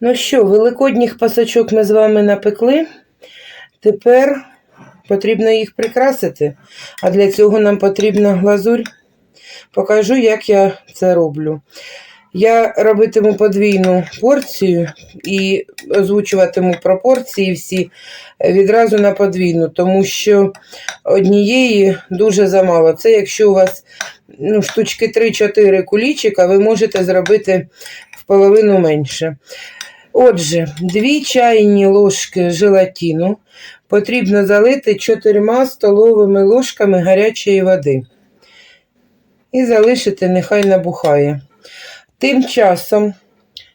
Ну що, великодніх пасочок ми з вами напекли. Тепер потрібно їх прикрасити. А для цього нам потрібна глазурь. Покажу, як я це роблю. Я робитиму подвійну порцію і озвучуватиму пропорції всі відразу на подвійну, тому що однієї дуже замало. Це якщо у вас ну, штучки 3-4 кулічика, ви можете зробити в половину менше. Отже, 2 чайні ложки желатину потрібно залити 4 столовими ложками гарячої води. І залишити, нехай набухає. Тим часом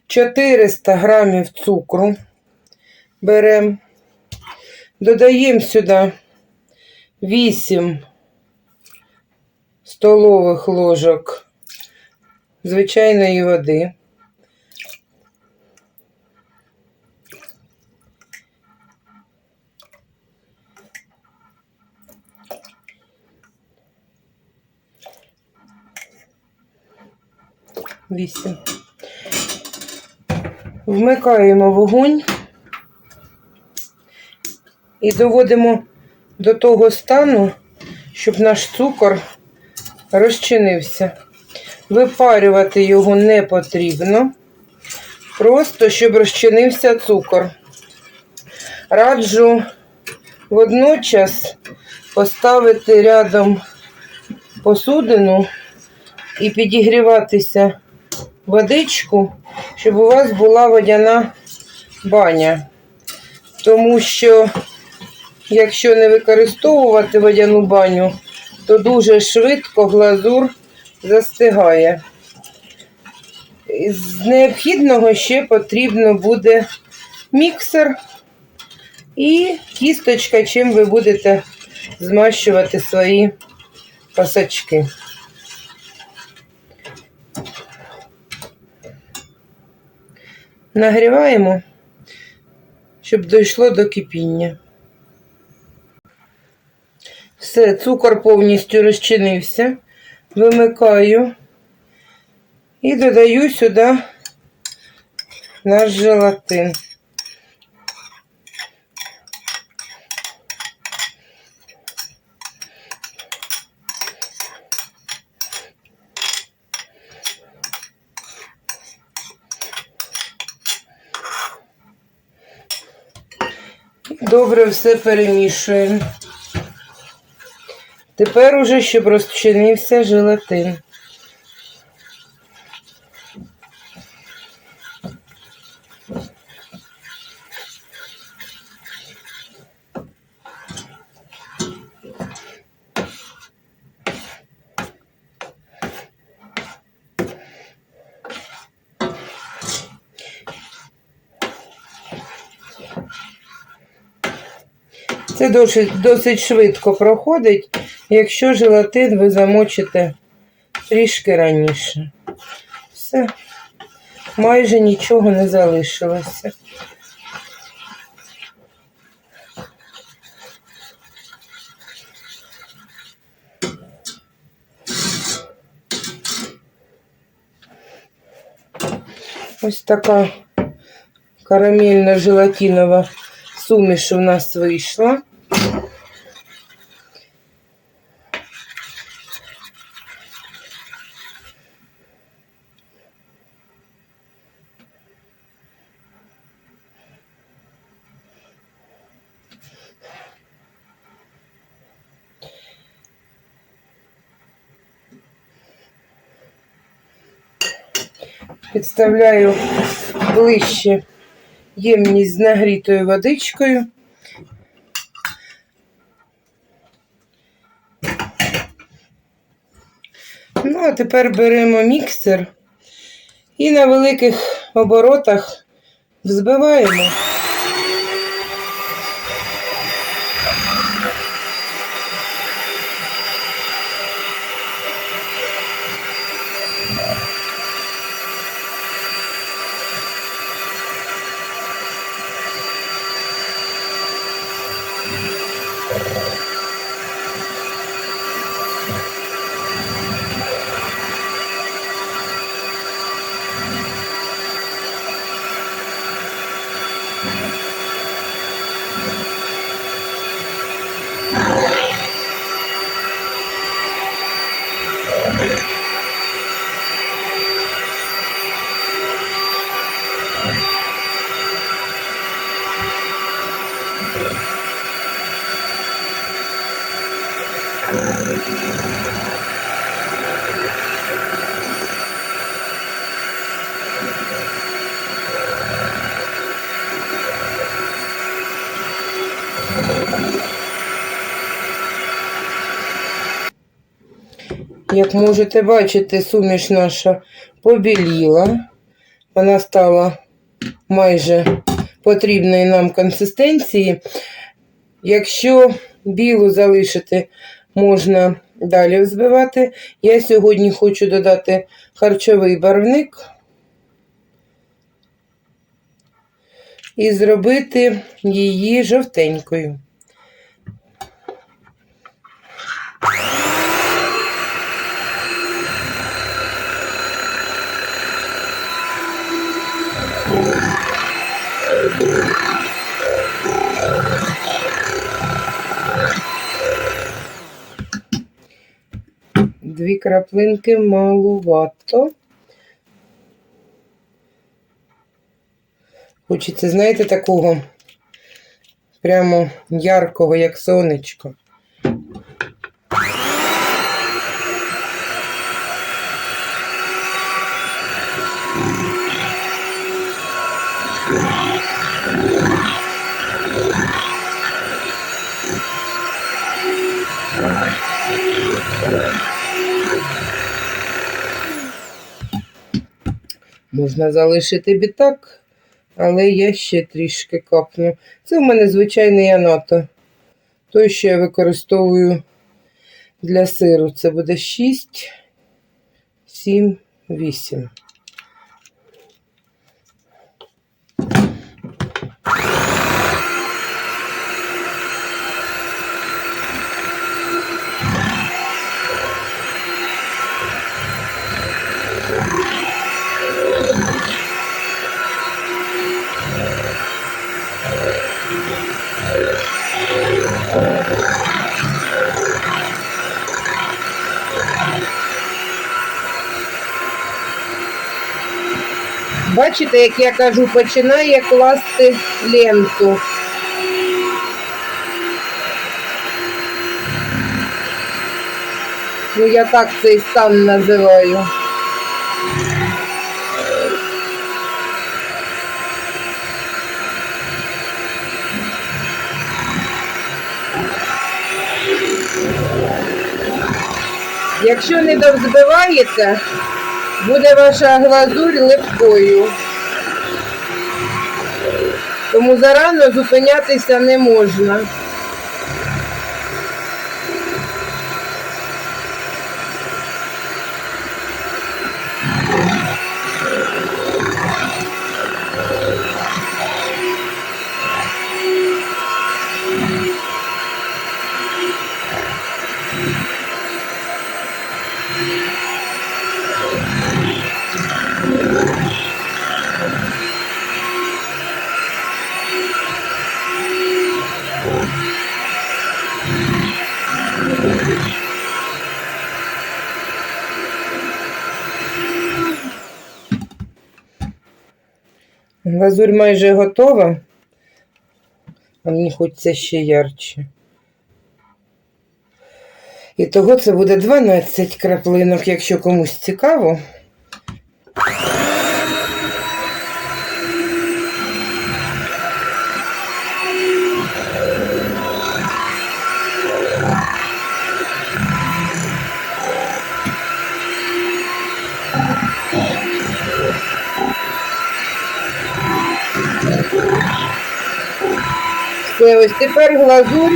400 грамів цукру беремо, додаємо сюди 8 столових ложок звичайної води. Вісім. Вмикаємо вогонь і доводимо до того стану, щоб наш цукор розчинився. Випарювати його не потрібно, просто щоб розчинився цукор. Раджу водночас поставити рядом посудину і підігріватися водичку, щоб у вас була водяна баня. Тому що, якщо не використовувати водяну баню, то дуже швидко глазур застигає. З необхідного ще потрібно буде міксер і кісточка, чим ви будете змащувати свої пасачки. Нагріваємо, щоб дійшло до кипіння. Все, цукор повністю розчинився. Вимикаю і додаю сюди наш желатин. Добре все перемішуємо. Тепер уже, щоб розчинився желатин. Це досить, досить швидко проходить, якщо желатин ви замочите трішки раніше. Все, майже нічого не залишилося. Ось така карамельно-желатинова суміш у нас вийшла. Підставляю ближче ємність з нагрітою водичкою. Ну, а тепер беремо міксер і на великих оборотах взбиваємо. Як можете бачити, суміш наша побіліла. Вона стала майже потрібної нам консистенції. Якщо білу залишити, можна далі взбивати. Я сьогодні хочу додати харчовий барвник і зробити її жовтенькою. Дві краплинки малувато. Хочеться, знаєте, такого прямо яркого, як сонечко. Можна залишити бітак, але я ще трішки капну. Це в мене звичайний анато. Той, що я використовую для сиру. Це буде 6, 7, 8. Бачите, як я кажу, починає класти ленту. Ну, я так цей стан називаю. Якщо не довзбиваєте, буде ваша глазурь липкою. Тому зарано зупинятися не можна. Глазурь майже готова. А мені хочеться ще ярче. І того це буде 12 краплинок, якщо комусь цікаво. Все, ось тепер глазурь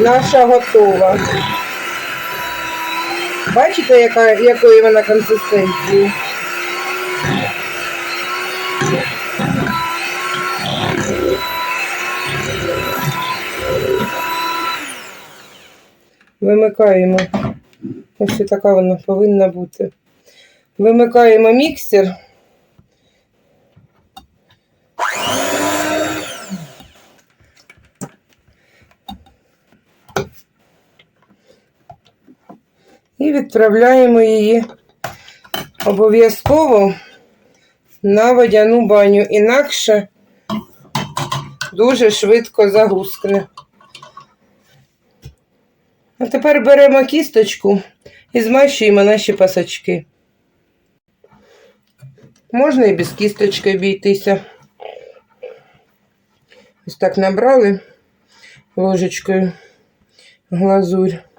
наша готова. Бачите, яка, якої вона консистенції? Вимикаємо. Ось така вона повинна бути. Вимикаємо міксер. І відправляємо її обов'язково на водяну баню, інакше дуже швидко загускне. А тепер беремо кісточку і змащуємо наші пасочки. Можна і без кісточки обійтися. Ось так набрали ложечкою глазурь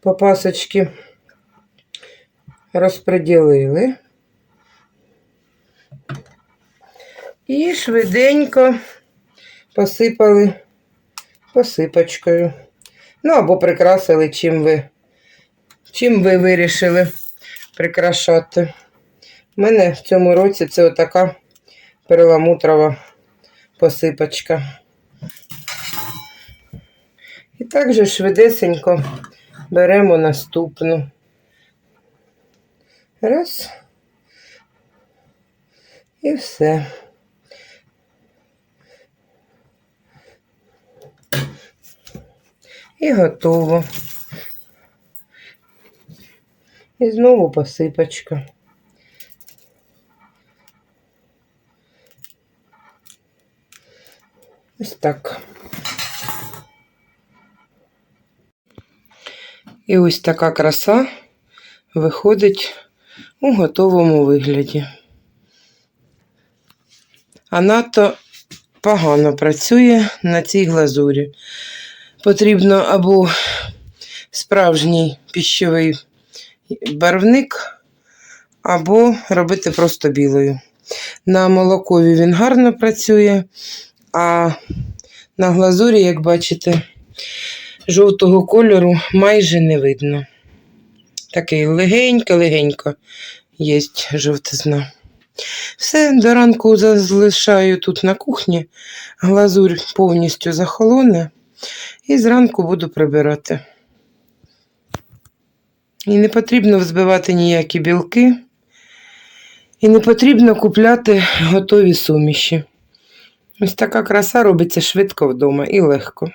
по пасочки розподілили. І швиденько посипали посипочкою. Ну, або прикрасили, чим ви, чим ви вирішили прикрашати. У мене в цьому році це отака перламутрова посипочка. І так же швидесенько беремо наступну. Раз. І все. І готово. І знову посипочка. Ось так. І ось така краса виходить у готовому вигляді. А надто погано працює на цій глазурі. Потрібно або справжній піщовий барвник, або робити просто білою. На молокові він гарно працює, а на глазурі, як бачите, жовтого кольору майже не видно. Такий легенько-легенько є жовтизна. Все, до ранку залишаю тут на кухні, глазурь повністю захолоне, і зранку буду прибирати. І не потрібно взбивати ніякі білки, і не потрібно купляти готові суміші. Ось така краса робиться швидко вдома і легко.